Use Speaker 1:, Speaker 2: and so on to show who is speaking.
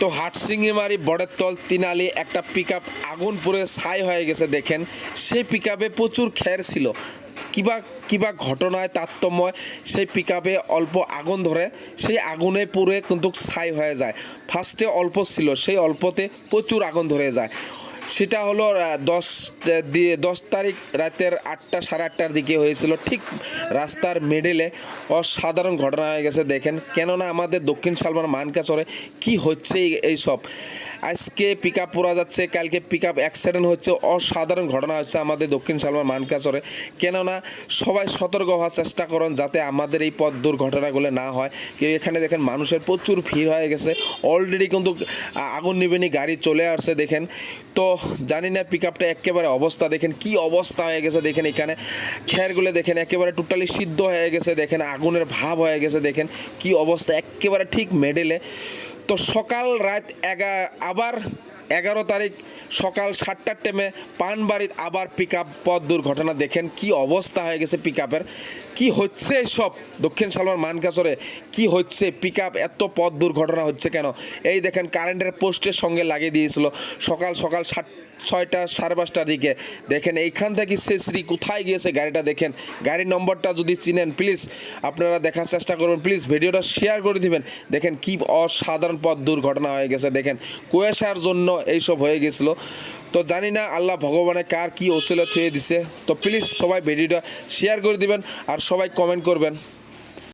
Speaker 1: তো হাটসিঙ্গিমারি বড়ের তল তিনালি একটা পিক আপ আগুন পুরে ছাই হয়ে গেছে দেখেন। সেই পিক প্রচুর খ্যার ছিল। কিবা কিবা ঘটনায় তারতম্য সেই পিক অল্প আগুন ধরে সেই আগুনে পুরে কিন্তু ছাই হয়ে যায়। ফার্স্টে অল্প ছিল, সেই অল্পতে প্রচুর আগুন ধরে যায়। সেটা হলো দশ দিয়ে দশ তারিখ রাতের আটটা সাড়ে আটটার দিকে হয়েছিল। ঠিক রাস্তার মিডলে অসাধারণ ঘটনা হয়ে গেছে, দেখেন। কেননা আমাদের দক্ষিণ সালমান মানকাচরে কি হচ্ছে এই সব? আজকে পিক আপ পড়া যাচ্ছে। কালকে পিক আপ অ্যাক্সিডেন্ট হচ্ছে। অসাধারণ ঘটনা হচ্ছে আমাদের দক্ষিণ সালমান মানকাচরে। কেননা সবাই সতর্ক হওয়ার চেষ্টা করুন যাতে আমাদের এই পথ দুর্ঘটনাগুলো না হয়। কেউ এখানে দেখেন মানুষের প্রচুর ভিড় হয়ে গেছে। অলরেডি কিন্তু আগুন নিবেনি গাড়ি চলে আসছে দেখেন। তো জানি না পিক আপটা একেবারে অবস্থা দেখেন, কি অবস্থা হয়ে গেছে দেখেন এখানে। খেরগুলো দেখেন, একেবারে টোটালি সিদ্ধ হয়ে গেছে দেখেন, আগুনের ভাব হয়ে গেছে দেখেন। কি অবস্থা, একেবারে ঠিক মেডেলে তো সকাল রাত এগা আবার এগারো তারিখ সকাল সাতটার টাইমে পানবাড়ির আবার পিক পথ দুর্ঘটনা। দেখেন কি অবস্থা হয়ে গেছে পিক আপের কী হচ্ছে সব দক্ষিণ সালমার মানকাচরে কি হচ্ছে? পিক এত পথ দুর্ঘটনা হচ্ছে কেন? এই দেখেন কারেন্টের পোস্টের সঙ্গে লাগিয়ে দিয়েছিল। সকাল সকাল সাত, ছয়টা, সাড়ে পাঁচটার দিকে। দেখেন এইখান থেকে শেষরি কোথায় গিয়েছে গাড়িটা দেখেন। গাড়ির নম্বরটা যদি চিনেন প্লিজ আপনারা দেখার চেষ্টা করবেন। প্লিজ ভিডিওটা শেয়ার করে দিবেন। দেখেন কি অসাধারণ পথ দুর্ঘটনা হয়ে গেছে। দেখেন কুয়াশার জন্য এইসব হয়ে গেছিল। তো জানি না আল্লাহ ভগবানে কার কি ওসিলা থুয়ে দিছে। তো প্লিজ সবাই ভিডিওটা শেয়ার করে দিবেন আর সবাই কমেন্ট করবেন।